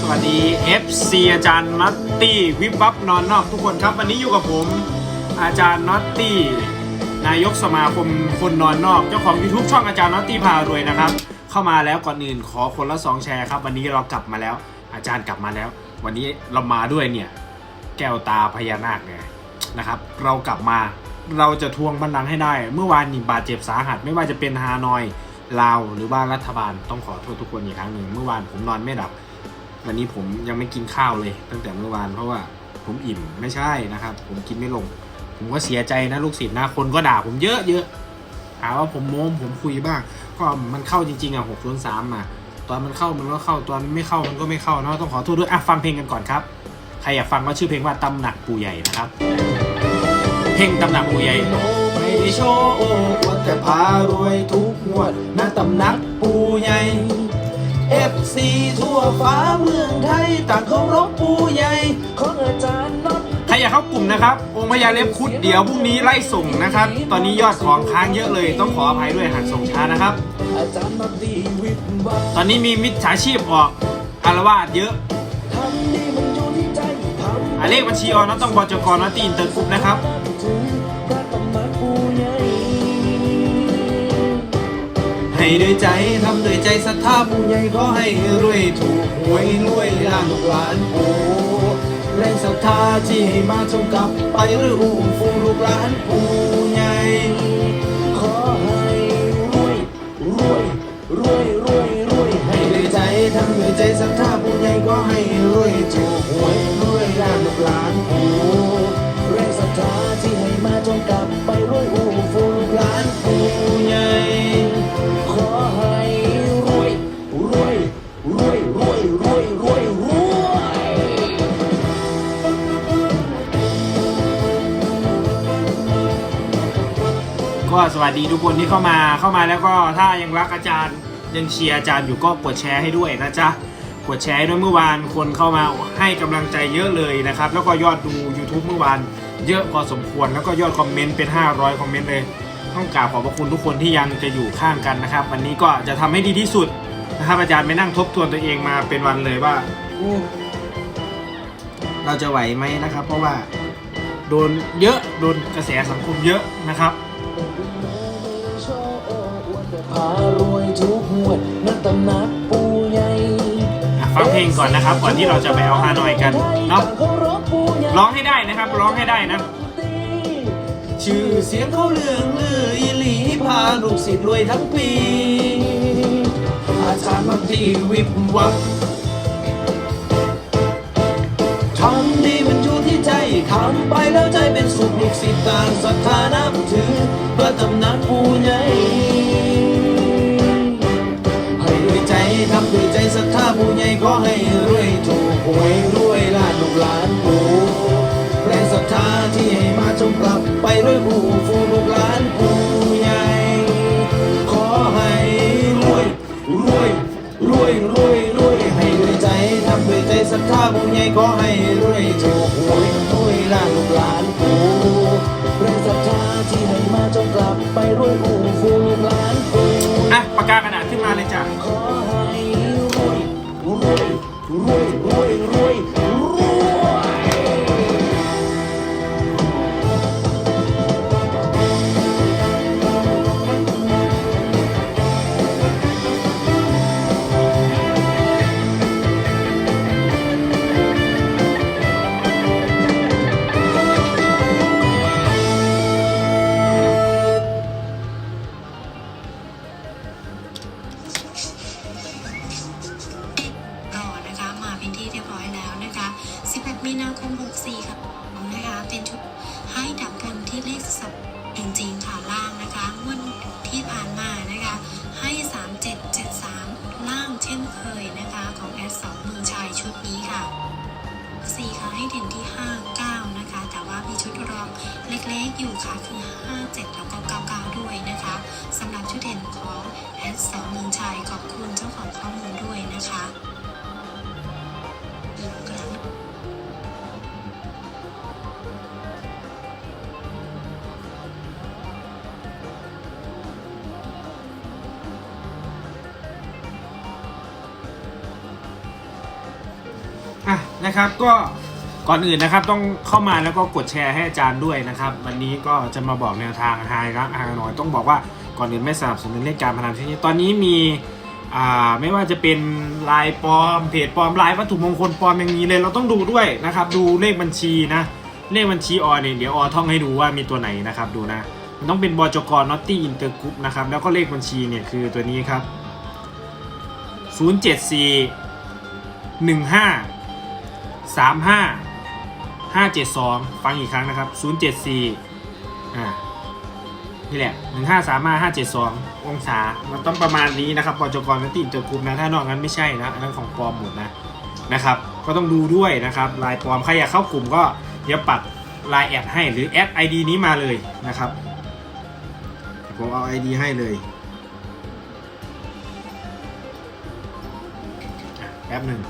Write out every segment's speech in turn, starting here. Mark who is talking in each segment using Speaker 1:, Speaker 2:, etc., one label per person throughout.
Speaker 1: สวัสดี FC อาจารย์น็อตตี้วิบวับนอนนอกทุกคนครับ วันนี้อยู่กับผม อาจารย์น็อตตี้นายกสมาคมคนนอนนอก เจ้าของ YouTube ช่องอาจารย์น็อตตี้พารวยนะครับ เข้ามาแล้วก่อนอื่นขอคนละสองแชร์ครับ วันนี้เรากลับมาแล้ว อาจารย์กลับมาแล้ว วันนี้เรามาด้วยเนี่ย แก้วตาพญานาคเนี่ยนะครับ เรากลับมาเราจะทวงบัลลังก์ให้ได้ เมื่อวานนี่บาดเจ็บสาหัส ไม่ว่าจะเป็นฮานอยลาวหรือว่ารัฐบาลต้องขอโทษทุกคนอีกครั้งหนึ่งเมื่อวานผมนอนไม่หลับ วันนี้ผมยังไม่กินข้าวเลย ตั้งแต่เมื่อวานเพราะว่าผมอิ่มไม่ใช่นะครับ ผมกินไม่ลง ผมก็เสียใจนะลูกศิษย์นะคนก็ด่าผมเยอะเยอะหาว่าผมโม้ผมคุยบ้าง ก็มันเข้าจริงๆอะหกศูนสามอะตอนมันเข้ามันก็เข้าตอนไม่เข้ามันก็ไม่เข้าเนาะต้องขอโทษด้วยอะฟังเพลงกันก่อนครับใครอยากฟังก็ชื่อเพลงว่าตำหนักปู่ใหญ่นะครับ เพลงตำหนักปู่ใหญ่
Speaker 2: ไม่ได้โชว์อวดแต่พารวยทุกงวดนะตำหนักปูใหญ่ FC ทั่วฟ้าเมืองไทย ต่างเคารพปูใหญ่ของอาจารย์น็อต
Speaker 1: ใครอยากเข้ากลุ่มนะครับ องค์พญาเล็บคุดเดี๋ยวพรุ่งนี้ไล่ส่งนะครับ ตอนนี้ยอดของค้างเยอะเลย ต้องขออภัยด้วยหากส่งช้านะครับ
Speaker 2: อาจารย์น็อตดีวิทย์วัด
Speaker 1: ตอนนี้มีมิจฉาชีพออกอารวาสเยอะ
Speaker 2: ทำดีมันอยู่ที่ใจทำ
Speaker 1: อาเลขบัญชีออนต้องบจกนตีอินเตอร์กรุ๊ปนะครับ
Speaker 2: ให้ด้วยใจทำด้วยใจศรัทธาปูใหญ่ขอให้รวยถูกหวยรวยล้านลูกหลานปูแรงศรัทธาที่ให้มาชมกลับไปหรืออูฟูลูกหลานปูใหญ่ขอให้รวยรวยรวยรวยรวยให้ด้วยใจทำด้วยใจศรัทธาปูใหญ่ก็ให้รวยถูกหวยรวยล้านลูกหลานปูแรงศรัทธาที่ให้มาจงกลับไปรวยอูฟูลูกหลานปูใหญ่
Speaker 1: สวัสดีทุกคนที่เข้ามาเข้ามาแล้วก็ถ้ายังรักอาจารย์ยังเชียร์อาจารย์อยู่ก็กดแชร์ให้ด้วยนะจ๊ะกดแชร์ให้ด้วยเมื่อวานคนเข้ามาให้กำลังใจเยอะเลยนะครับ แล้วก็ยอดดู YouTube เมื่อวานเยอะพอสมควรแล้วก็ยอดคอมเมนต์เป็น 500 คอมเมนต์เลย ต้องกราบขอบพระคุณทุกคนที่ยังจะอยู่ข้างกันนะครับ วันนี้ก็จะทำให้ดีที่สุดนะครับอาจารย์ไปนั่งทบทวนตัวเองมาเป็นวันเลยว่าอู้เราจะไหวไหมนะครับ เพราะว่าโดนเยอะโดนกระแสสังคมเยอะนะครับ
Speaker 2: วดนักตำหนักปูใหญ่
Speaker 1: อะฟังเพลงก่อนนะครับ ก่อนที่เราจะไปเอาฮานอยกันเนาะร้องให้ได้นะครับ ร้องให้ได้นะ
Speaker 2: ชื่อเสียงเขาเลืองลืออีหลีพาลูกศิษย์รวยทั้งปี อาจารย์มักดีวิบวับทำดีมันอยู่ที่ใจทำไปแล้วใจเป็นสุขลูกศิษย์ต่างศรัทธานับถือพระตำหนักปูใหญ่ ทำด้วยใจศรัทธาผู้ใหญ่ขอให้รวยถูกหวยรวยล้านลูกหลานปู่แรงศรัทธาที่ให้มาจงกลับไปรวยผู้ฟูลูกหลานปู่ใหญ่ขอให้รวยรวยรวยรวยรวยให้ด้วยใจทำด้วยใจศรัทธาผู้ใหญ่ขอให้รวยถูกหวยรวยล้านลูกหลานปู่แรงศรัทธาที่ให้มาจงกลับไปรวยผู้ฟูลูกหลานปู่
Speaker 1: อะปากกากระดาษขึ้นมาเลยจ้ะ
Speaker 2: วย
Speaker 3: อยู่ค่ะคือ 57 แล้วก็ 99 ด้วยนะคะสำหรับชุดเด่นของแอดสองมือชายขอบคุณเจ้าของข้อมูลด้วยนะคะอีกครั้ง
Speaker 2: ข
Speaker 1: นะครับก็ ก่อนอื่นนะครับต้องเข้ามาแล้วก็กดแชร์ให้อาจารย์ด้วยนะครับ วันนี้ก็จะมาบอกแนวทางไฮรักไฮน้อยต้องบอกว่าก่อนอื่นไม่สนับสนุนเล่นการพนันชนิดตอนนี้มีอ่าไม่ว่าจะเป็นลายปลอมเพจปลอมลายวัตถุมงคลปลอมอย่างนี้เลยเราต้องดูด้วยนะครับดูเลขบัญชีนะเลขบัญชีออเนี่ยเดี๋ยวออท่องให้ดูว่ามีตัวไหนนะครับดูนะมันต้องเป็นบจกนอตตี้อินเตอร์กรุ๊ปนะครับแล้วก็เลขบัญชีเนี่ยคือตัวนี้ครับ 074 15 35 572 ฟังอีกครั้งนะครับ 074 อ่า นี่แหละ 1535 572 องศา มันต้องประมาณนี้นะครับบจกรนอตตี้อินเตอร์กรุ๊ปนะ ถ้านอกนั้นไม่ใช่นะ อันนั้นของปลอมหมดนะ นะครับ ก็ต้องดูด้วยนะครับ ลายปลอม ใครอยากเข้ากลุ่มก็เดี๋ยวปักลายแอดให้ หรือแอด ID นี้มาเลยนะครับ ผมเอา ID ให้เลยแป๊บหนึ่ง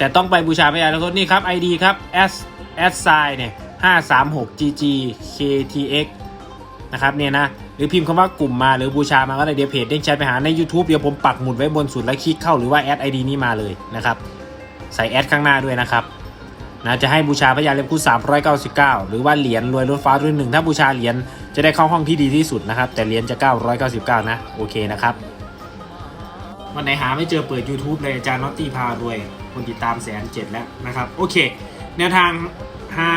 Speaker 1: แต่ต้องไปบูชาพระยาแล้วนี่ครับ ID ครับ s s s i เนี่ย536 gg ktx นะครับเนี่ยนะหรือพิมพ์คำว่ากลุ่มมาหรือบูชามาก็ได้เดี๋ยวเพจเด้งแชทไปหาใน YouTube เดี๋ยวผมปักหมุดไว้บนสุดแล้วคลิกเข้าหรือว่าแอด ID นี้มาเลยนะครับใส่แอดข้างหน้าด้วยนะครับนะจะให้บูชาพระยาเล็บคู่399 หรือว่าเหรียญรวยรถฟ้ารุ่นหนึ่งถ้าบูชาเหรียญจะได้เข้าห้องที่ดีที่สุดนะครับ แต่เหรียญจะ 999 นะ โอเคนะครับ วันไหนหาไม่เจอเปิด YouTube เลยอาจารย์น็อตตี้พารวย คนติดตามแสนเจ็ดแล้วนะครับ โอเค แนวทางฮา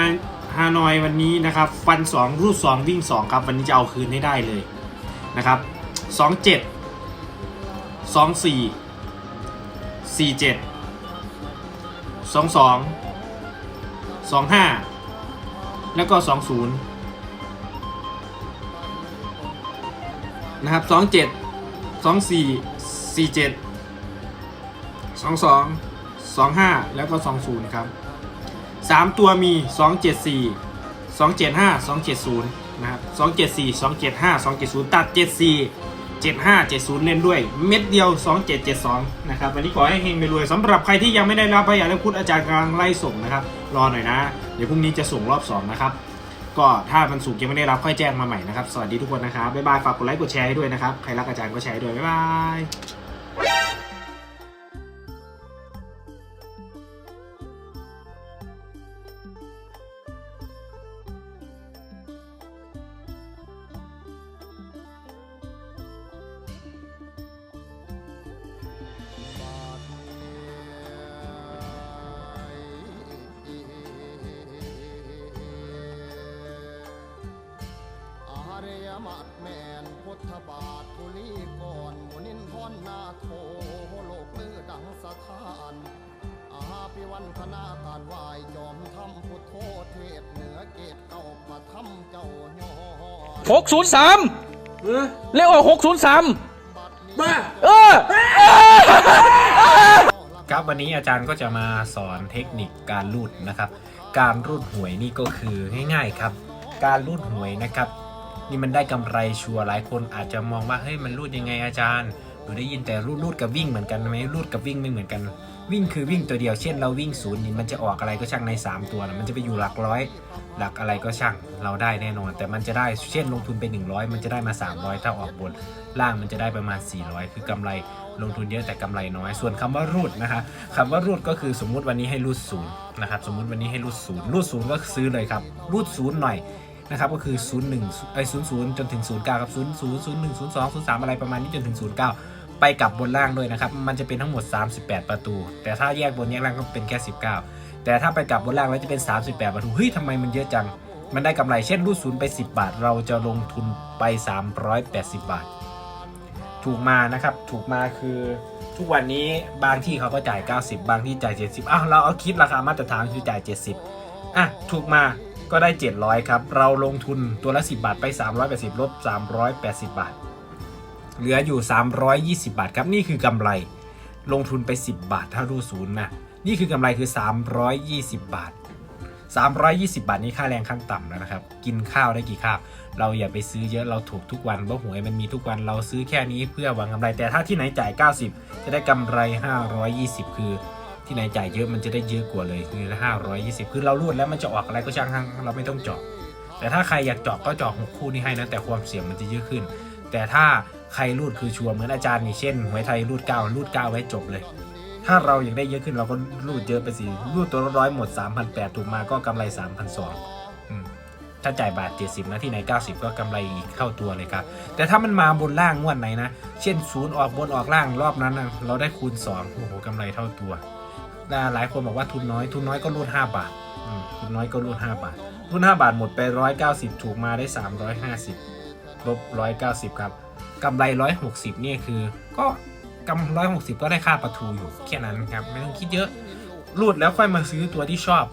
Speaker 1: ฮานอยวันนี้นะครับ ฟัน 2 รูด 2 วิ่ง 2 ครับ วันนี้จะเอาคืนให้ได้เลยนะครับ 27 24 47 22สองห้าแล้วก็สองศูนย์นะครับสองเจ็ดสอ งสี่สี่เจ็ดสองห้าแล้วก็สองศูนย์ครับสามตัวมีสองเจ็ดสี่สองเจ็ดห้าสองเจ็ดศูนย์นะครับสองเจ็ดสี่สองเจ็ดห้าสองเจ็ดศูนย์ตัดเจ็ดสี่เจ็ดห้าเจ็ดศูนย์เล่นด้วย เม็ดเดียวสองเจ็ดเจ็ดสองนะครับ วันนี้ขอให้เฮงไปรวยสำหรับใครที่ยังไม่ได้รับพยาและพุทธอาจารย์กำลังไล่ส่งนะครับ รอหน่อยนะ เดี๋ยวพรุ่งนี้จะส่งรอบ 2 นะครับ ก็ถ้ามันสุกยังไม่ได้รับค่อยแจ้งมาใหม่นะครับ สวัสดีทุกคนนะครับ บ๊ายบาย ฝากกดไลค์กดแชร์ให้ด้วยนะครับ ใครรักอาจารย์ก็แชร์ด้วย บ๊ายบาย
Speaker 4: มุนินทรนาโทโลกลือดังสถานอาภิวันธนาการไหวายจอมทำพุทโธเทพเหนือเกตเก่าประทำเจ้าย่อ
Speaker 5: หกศูนย์สามเลขออกหกศูนย์สาม
Speaker 1: บ้า
Speaker 5: เออ
Speaker 1: ครับวันนี้อาจารย์ก็จะมาสอนเทคนิคการรูดนะครับ การรูดหวยนี่ก็คือง่ายๆครับ การรูดหวยนะครับ นี่มันได้กำไรชัวร์หลายคนอาจจะมองว่าเฮ้ยมันรูดยังไงอาจารย์ หนูได้ยินแต่รูดรูดกับวิ่งเหมือนกันไหมรูดกับวิ่งไม่เหมือนกัน วิ่งคือวิ่งตัวเดียวเช่นเราวิ่งศูนย์นี่มันจะออกอะไรก็ช่างใน 3 ตัวนะมันจะไปอยู่หลักร้อย หลักอะไรก็ช่างเราได้แน่นอน แต่มันจะได้เช่นลงทุนไป 100 มันจะได้มา 300 ถ้าออกบนล่างมันจะได้ประมาณ 400 คือกำไรลงทุนเยอะแต่กำไรน้อย ส่วนคำว่ารูดนะคะคำว่ารูดก็คือสมมุติวันนี้ให้รูดศูนย์นะครับสมมุติวันนี้ให้รูดศูนย์รูดศูนย์ก็ซื้อเลยครับรูดศูนย์หน่อย นะครับก็คือ0 1ไอ้0 0 จนถึง 09ครับ0 0 0 1 0 2 0 3 อะไรประมาณนี้จนถึง 09 ไปกับบนล่างด้วยนะครับ มันจะเป็นทั้งหมด 38 ประตู แต่ถ้าแยกบนแยกล่างก็เป็นแค่ 19 แต่ถ้าไปกับบนล่างแล้วจะเป็น 38 ประตูเฮ้ยทำไมมันเยอะจัง มันได้กำไรเช่นรูดศูนย์ไป 10 บาท เราจะลงทุนไป 380 บาท ถูกมานะครับถูกมาคือทุกวันนี้บางที่เขาก็จ่าย 90 บางที่จ่าย 70อ้าวเราเอาคิดราคามาตรฐานคือจ่าย 70อะถูกมา ก็ได้ 700 ครับ เราลงทุนตัวละ 10 บาทไป 380 ลบ 380 บาท เหลืออยู่ 320 บาทครับ นี่คือกำไร ลงทุนไป 10 บาท ถ้ารูศูนย์นะ นี่คือกำไรคือ 320 บาท 320 บาทนี้ค่าแรงขั้นต่ำแล้วนะครับ กินข้าวได้กี่ข้าว เราอย่าไปซื้อเยอะ เราถูกทุกวันเพราะหวยมันมีทุกวัน เราซื้อแค่นี้เพื่อหวังกำไร แต่ถ้าที่ไหนจ่าย 90 จะได้กำไร 520 คือ ที่ไหนจ่ายเยอะมันจะได้เยอะกว่าเลยคือ520คือเรารูดแล้วมันจะออกอะไรก็ช่างเราไม่ต้องเจาะแต่ถ้าใครอยากเจาะก็เจาะหกคู่นี้ให้นะแต่ความเสี่ยงมันจะเยอะขึ้น แต่ถ้าใครรูดคือชัวร์เหมือนอาจารย์นี่เช่นหวยไทยรูดเก้ารูดเก้าไว้จบเลย ถ้าเราอยากได้เยอะขึ้นเราก็รูดเยอะไปสิรูดตัวร้อยหมด3,800ถูกมาก็กำไร3,200อืมถ้าจ่ายบาท 70นะที่ไหน 90 ก็กำไรอีกเท่าตัวเลยครับ แต่ถ้ามันมาบนล่างงวดไหนนะ เช่นศูนย์ออกบนออกล่างรอบนั้นนะเราได้คูณ2โอ้โหกำไรเท่าตัว หลายคนบอกว่าทุนน้อยทุนน้อยก็รูด5บาททุนน้อยก็รูด5บาทรูด5บาทหมดไป 190 ถูกมาได้ 350ลบ190 ครับกำไร 160 นี่คือ ก็กำไร้อยหกสิบก็ได้ค่าประทูอยู่แค่นั้นครับไม่ต้องคิดเยอะรูดแล้วค่อยมาซื้อตัวที่ชอบ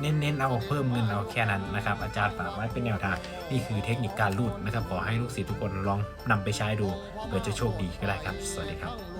Speaker 1: เน้นๆเอาเพิ่มเงินเอาแค่นั้นนะครับ อาจารย์ฝากไว้เป็นแนวทางนี่คือเทคนิคการรูดนะครับขอให้ลูกศิษย์ทุกคนลองนำไปใช้ดูเผื่อจะโชคดีก็ได้ครับ สวัสดีครับ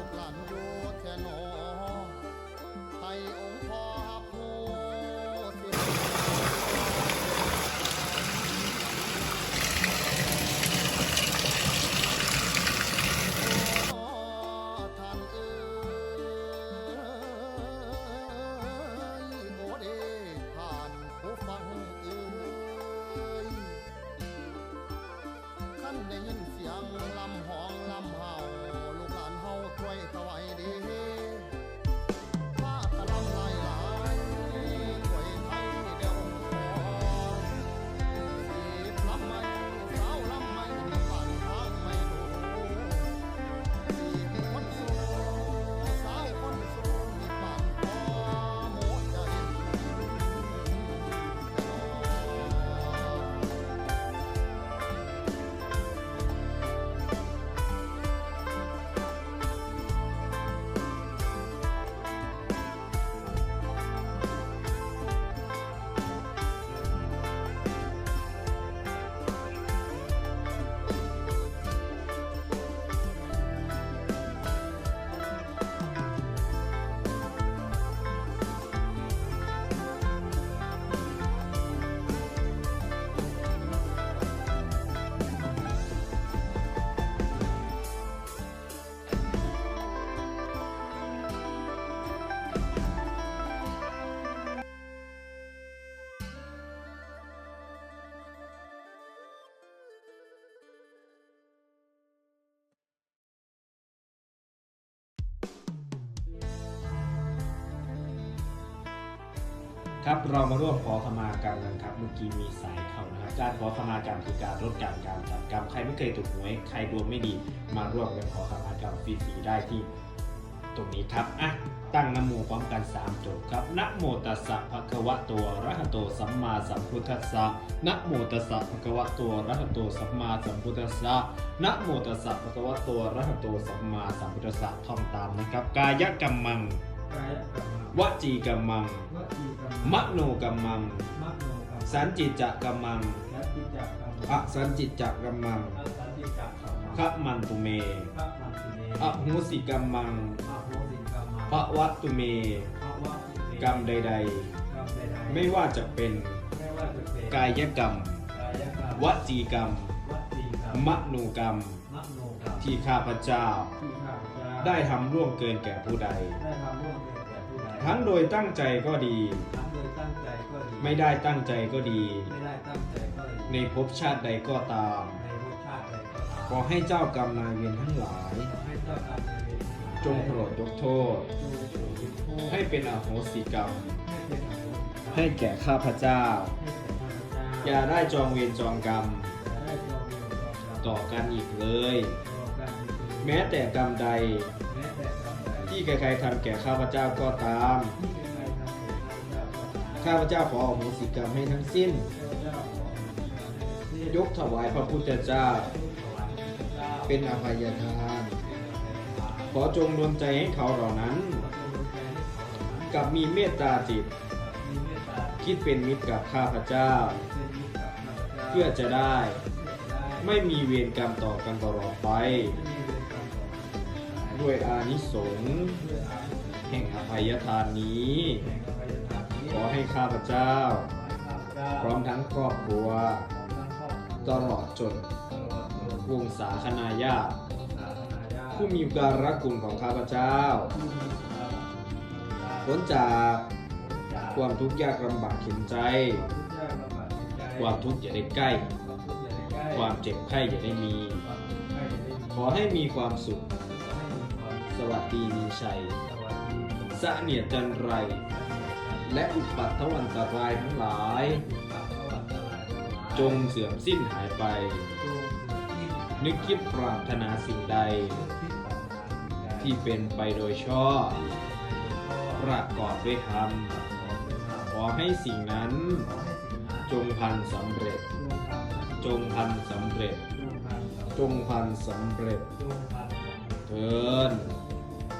Speaker 4: ครั
Speaker 1: บเรามาร่วมขอขมากรรมกันครับเมื่อกี้มีสายเข้านะครับการขอขมากรรมคือการลดการการจัดกรรมใครไม่เคยถูกหวยใครดวงไม่ดีมาร่วมกันขอขมากรรมฟรีๆได้ที่ตรงนี้ครับอะตั้งนะโมพร้อมกัน3จบครับนะโมตัสสะภะคะวะโตอะระหะโตสัมมาสัมพุทธัสสะนะโมตัสสะภะคะวะโตอะระหะโตสัมมาสัมพุทธัสสะนะโมตัสสะภะคะวะโตอะระหะโตสัมมาสัมพุทธัสสะท่องตามนะครับ กายกรรมังวจีกรรมัง มโนกรรมังสันจิตจักรมังอสันจิตจักรมังขมันตุเมอหุสิกรรมังพระวัตตุเมกรรมใดๆไม่ว่าจะเป็นกายกรรมวจีกรรมมโนกรรมที่ข้าพเจ้าได้ทำร่วงเกินแก่ผู้ใดทั้งโดยตั้งใจก็ดี ไม่ได้ตั้งใจก็ดีในภพชาติใดก็ตาม ขอให้เจ้ากรรมนายเวรทั้งหลายจงโปรดยกโทษให้เป็นอโหสิกรรมให้แก่ข้าพเจ้าอย่าได้จองเวรจองกรรมต่อกันอีกเลยแม้แต่กรรมใดที่ใครๆทำแก่ข้าพเจ้าก็ตาม ข้าพเจ้าขออโหสิกรรมให้ทั้งสิ้นยกถวายพระพุทธเจ้า เป็นอภัยทาน ขอจงดลใจให้เขาเหล่านั้น กับมีเมตตาจิต คิดเป็นมิตรกับข้าพเจ้า เพื่อจะได้ไม่มีเวรกรรมต่อกันตลอดไป ด้วยอานิสงส์แห่งอภัยทานนี้ อให้ข้าพเจ้า พร้อมทั้งครอบครัว ตลอดจนวงศาคณาญาติผู้มีการรักคุณของข้าพเจ้าพ้นจากความทุกข์ยากลำบากเข็นใจ ความทุกข์อย่าได้ใกล้ ความเจ็บไข้อย่าได้มี ขอให้มีความสุข สวัสดีมีชัยสเสนียดจันไร และอุปัตถวันตรายทั้งหลาย จงเสื่อมสิ้นหายไป นึกคิดปรารถนาสิ่งใด ที่เป็นไปโดยชอบประกอบด้วยธรรมขอให้สิ่งนั้น จงพันสำเร็จ จงพันสำเร็จ จงพันสำเร็จเทิน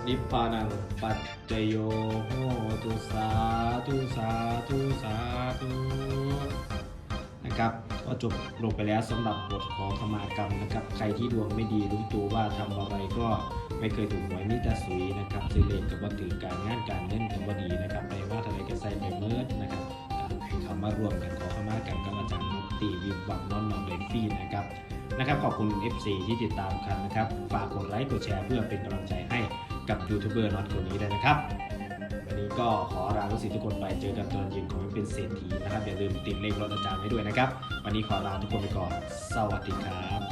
Speaker 1: นิพพานังปัจจโยโหตุสาธุสาธุสาธุนะครับก็จบลงไปแล้วสำหรับบทขอขมากรรมนะครับ ใครที่ดวงไม่ดีรู้ตัวว่าทำอะไรก็ไม่เคยถูกหวยมิตรสุยนะครับซื้อเลขกับว่าถือการงานการเงินกับวดีนะครับในว่าทะเลก็ใส่ไปเมิดนะครับให้เขามารวมกันขอขมากรรมกับอาจารย์นุตตียืมบังนอนนอนเลยฟรีนะครับนะครับขอบคุณ FC ที่ติดตามกันนะครับ ฝากกดไลค์กดแชร์เพื่อเป็นกำลังใจให้ กับยูทูบเบอร์น็อตคนนี้ด้วยนะครับ วันนี้ก็ขอลาทุกสิทุกคนไปเจอกันตอนเย็นของเป็นเศรษฐีนะครับอย่าลืมติดเลขรถอาจารย์ไว้ด้วยนะครับ วันนี้ขอลาทุกคนไปก่อน สวัสดีครับ